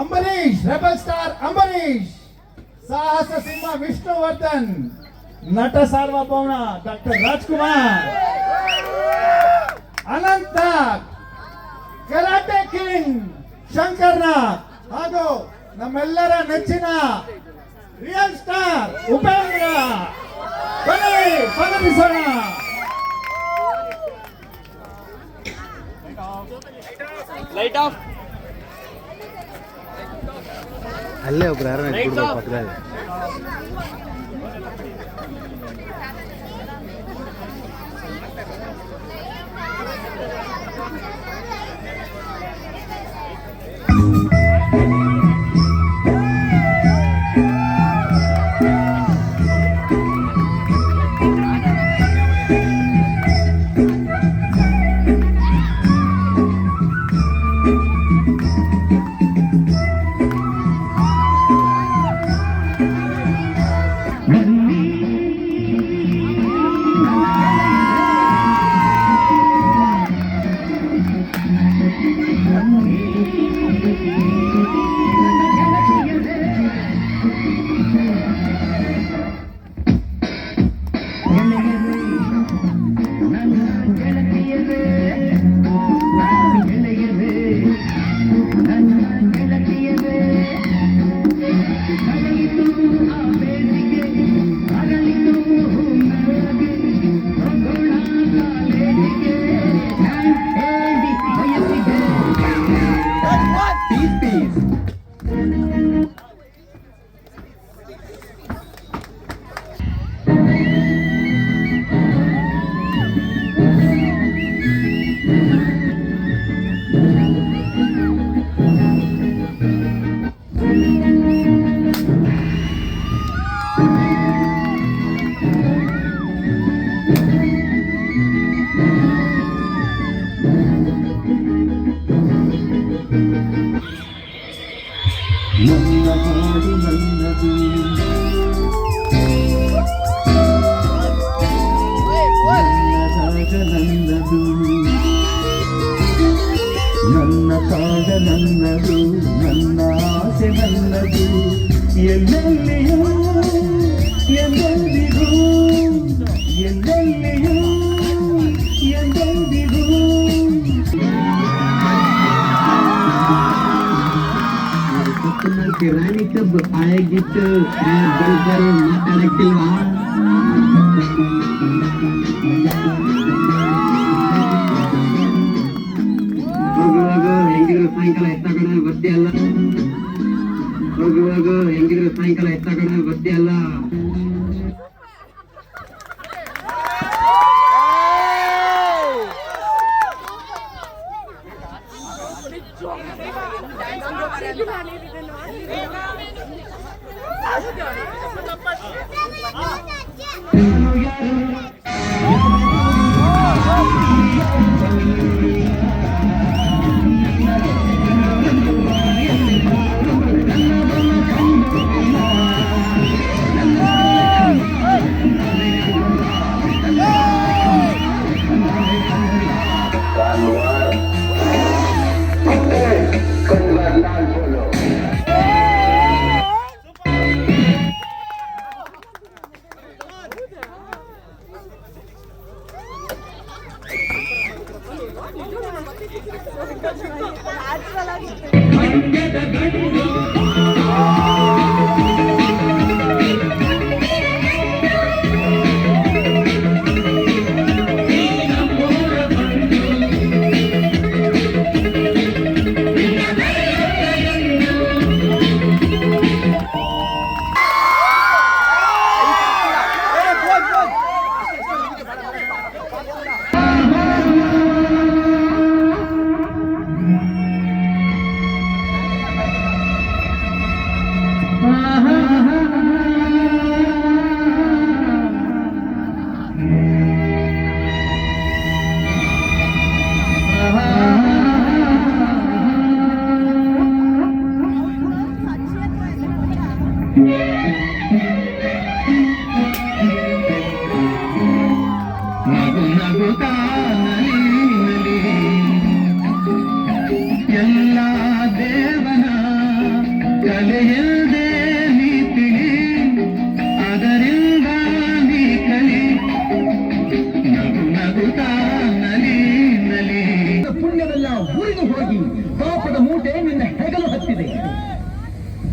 Ambareesh rebel star Ambareesh ಸಾಹಸ ಸಿಂಹ ವಿಷ್ಣುವರ್ಧನ್ ನಟ ಸಾರ್ವಭೌಮ doctor Rajkumar Ananth karate king Shankarnath ಹಾಗೂ ನಮ್ಮೆಲ್ಲರ ನೆಚ್ಚಿನ ರಿಯಲ್ ಸ್ಟಾರ್ ಉಪೇಂದ್ರ ಬನ್ನಿ ಸ್ವಾಗತಿಸೋಣ ಲೈಟ್ ಆಫ್ ಅಲ್ಲೇ ಒಬ್ರು ಯಾರು ಇಟ್ಬಿಡ್ಬೇಕು ಪಕ್ಕದಲ್ಲಿ ನನ್ನದು ನನ್ನ ಆಸೆ ನನ್ನದು ಎಲ್ಲೆಲ್ಲಿಯೂ ಎಂದೆಂದಿಗೂ ಎಲ್ಲೆಲ್ಲಿಯೂ ಎಂದೆಂದಿಗೂ ರಾಣಿ ಕಬ್ಬು ಆಗಿತ್ತು ಬಲ್ಬರು ಮಾತಾಡಕ್ಕಿಲ್ವಾ ಸಾಯಂಕಾಲ ಎತ್ತಾಗಣ ಬರ್ತೀಯಲ್ಲ? ಕಲೆಯಲ್ದೆ ನೀ ತಿಳಿ, ಅದರಿಂದ ನೀ ಕಲಿ. ನಗು ನಗುತ್ತಾ ನಲಿ ನಲಿ. ಪುಣ್ಯವೆಲ್ಲ ಉರಿದು ಹೋಗಿ ಪಾಪದ ಮೂಟೆ ನಿನ್ನ ಹೆಗಲು ಹತ್ತಿದೆ.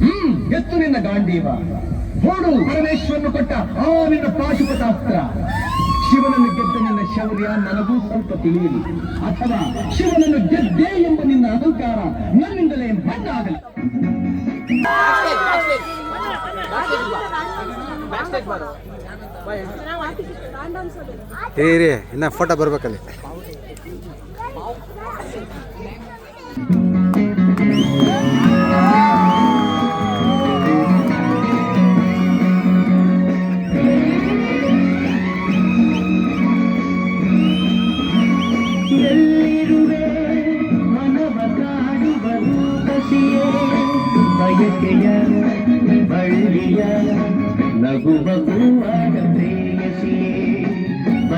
ಹ್ಮ್, ಎತ್ತು ನಿನ್ನ ಗಾಂಡೀವ ನೋಡು ಪರಮೇಶ್ವರನು ಕೊಟ್ಟ ಆ ನಿನ್ನ ಪಾಶುಪತಾಸ್ತ್ರ. ಶಿವನನ್ನು ಗೆದ್ದ ನಿನ್ನ ಶೌರ್ಯ ನನಗೂ ಸ್ವಲ್ಪ ತಿಳಿಯಲಿ. ಅಥವಾ ಶಿವನನ್ನು ಗೆದ್ದೆ ಎಂಬ ನಿನ್ನ ಅಹಂಕಾರ ನನ್ನಿಂದಲೇ ಮಣ್ಣಾಗಲಿ. ಇರಿ ಇನ್ನ ಫೋಟೋ ಬರ್ಬೇಕಲ್ಲಿ.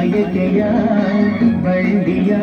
ಬಯಕೆಯ ಬಳ್ಳಿಯ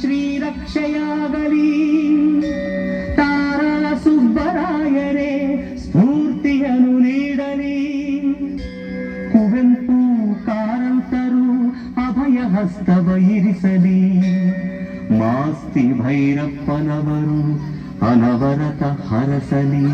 ಶ್ರೀರಕ್ಷೆಯಾಗಲಿ ತಾರಾ ಸುಬ್ಬರಾಯರೇ ಸ್ಫೂರ್ತಿಯನ್ನು ನೀಡಲಿ ಕುವೆಂಪು ಕಾರಂತರು ಅಭಯ ಹಸ್ತವ ಇರಿಸಲಿ ಮಾಸ್ತಿ ಭೈರಪ್ಪನವರು ಅನವರತ ಹರಸಲಿ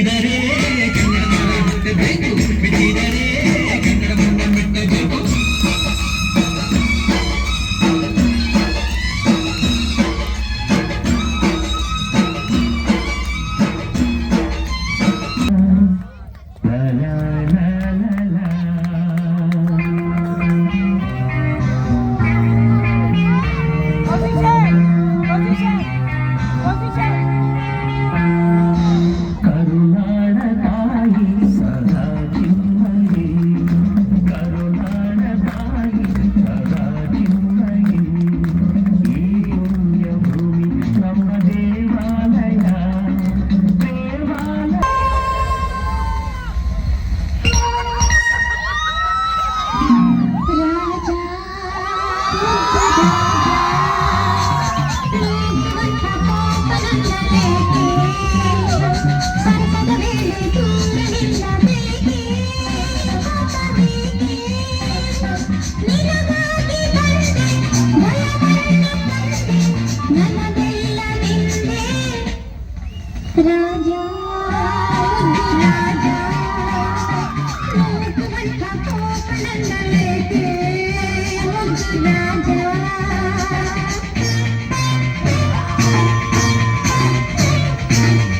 மனிதரே Hey,